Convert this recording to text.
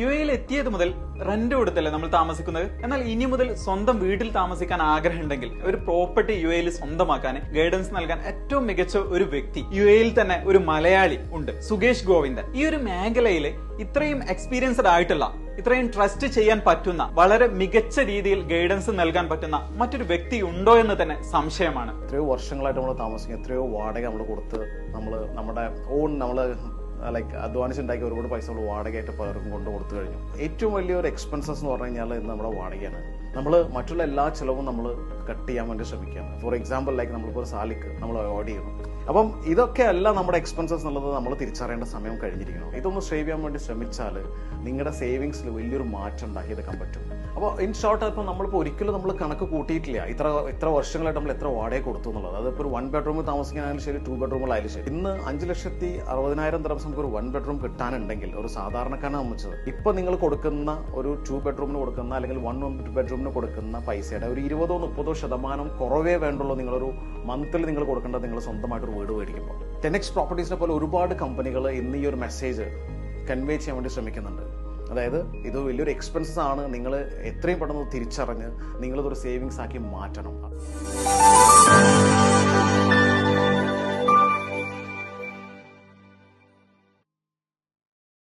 U എയിൽ എത്തിയത് മുതൽ റെന്റ് കൊടുത്തല്ലേ നമ്മൾ താമസിക്കുന്നത്? എന്നാൽ ഇനി മുതൽ സ്വന്തം വീട്ടിൽ താമസിക്കാൻ ആഗ്രഹമുണ്ടെങ്കിൽ ഒരു പ്രോപ്പർട്ടി യു എയിൽ സ്വന്തമാക്കാൻ ഗൈഡൻസ് നൽകാൻ ഏറ്റവും മികച്ച ഒരു വ്യക്തി യു എയിൽ തന്നെ ഒരു മലയാളി ഉണ്ട് സുകേഷ് ഗോവിന്ദൻ. ഈ ഒരു മേഖലയിൽ ഇത്രയും എക്സ്പീരിയൻസ്ഡ് ആയിട്ടുള്ള ഇത്രയും ട്രസ്റ്റ് ചെയ്യാൻ പറ്റുന്ന വളരെ മികച്ച രീതിയിൽ ഗൈഡൻസ് നൽകാൻ പറ്റുന്ന മറ്റൊരു വ്യക്തി ഉണ്ടോ എന്ന് തന്നെ സംശയമാണ്. എത്രയോ വർഷങ്ങളായിട്ട് നമ്മൾ താമസിക്കും എത്രയോ വാടക നമ്മൾ കൊടുത്ത് നമ്മൾ നമ്മുടെ ഓൺ നമ്മൾ ലൈക്ക് അധ്വാനിച്ചുണ്ടാക്കിയ ഒരുപാട് പൈസ നമ്മൾ വാടകയായിട്ട് പലർക്കും കൊണ്ട് കൊടുത്തു കഴിഞ്ഞു. ഏറ്റവും വലിയൊരു എക്സ്പെൻസസ് എന്ന് പറഞ്ഞു കഴിഞ്ഞാൽ ഇന്ന് നമ്മുടെ വാടകയാണ്. നമ്മൾ മറ്റുള്ള എല്ലാ ചിലവും നമ്മൾ കട്ട് ചെയ്യാൻ വേണ്ടി ശ്രമിക്കുകയാണ്. ഫോർ എക്സാമ്പിൾ ലൈക്ക് നമ്മളിപ്പോൾ ഒരു സാലിക്ക് നമ്മൾ അവോയ്ഡ് ചെയ്യണം അപ്പം ഇതൊക്കെ അല്ല നമ്മുടെ എക്സ്പെൻസസ് എന്നുള്ളത് നമ്മൾ തിരിച്ചറിയേണ്ട സമയം കഴിഞ്ഞിരിക്കുന്നു. ഇതൊന്ന് സേവ് ചെയ്യാൻ വേണ്ടി ശ്രമിച്ചാൽ നിങ്ങളുടെ സേവിങ്സിൽ വലിയൊരു മാറ്റം ഉണ്ടാക്കിയെടുക്കാൻ പറ്റും. അപ്പോൾ ഇൻ ഷോർട്ട് ഇപ്പോൾ നമ്മളിപ്പോൾ ഒരിക്കലും നമ്മൾ കണക്ക് കൂട്ടിയിട്ടില്ല. ഇത്ര ഇത്ര വർഷങ്ങളായിട്ട് നമ്മൾ എത്ര വാടക കൊടുത്തു എന്നുള്ളത്. അതിപ്പോൾ ഒരു വൺ ബെഡ്റൂമിൽ താമസിക്കാനായാലും ശരി ടു ബെഡ്റൂമിലായാലും ശരി. ഇന്ന് അഞ്ച് ലക്ഷത്തി അറുപതിനായിരം ദിവസം നമുക്ക് ഒരു വൺ ബെഡ്റൂം കിട്ടാനുണ്ടെങ്കിൽ ഒരു സാധാരണക്കാരനെ സംബന്ധിച്ചത് ഇപ്പം നിങ്ങൾ കൊടുക്കുന്ന ഒരു ടു ബെഡ്റൂമിന് കൊടുക്കുന്ന അല്ലെങ്കിൽ വൺ ബെഡ്റൂമിന് കൊടുക്കുന്ന പൈസയുടെ ഒരു ഇരുപതോ മുപ്പതോ ശതമാനം കുറവേ വേണ്ടുള്ളൂ നിങ്ങളൊരു മന്തിൽ നിങ്ങൾ കൊടുക്കേണ്ടത് നിങ്ങൾ സ്വന്തമായിട്ട് ഒരു വീട് മേടിക്കുമ്പോൾ ടെനെക്സ് പ്രോപ്പർട്ടീസിനെ പോലെ ഒരുപാട് കമ്പനികൾ ഇന്ന് ഈ ഒരു മെസ്സേജ് കൺവേ ചെയ്യാൻ വേണ്ടി ശ്രമിക്കുന്നുണ്ട്. അതായത് ഇത് വലിയൊരു എക്സ്പെൻസസ് ആണ്. നിങ്ങൾ എത്രയും പെട്ടെന്ന് തിരിച്ചറിഞ്ഞ് നിങ്ങളിതൊരു സേവിങ്സ് ആക്കി മാറ്റണം.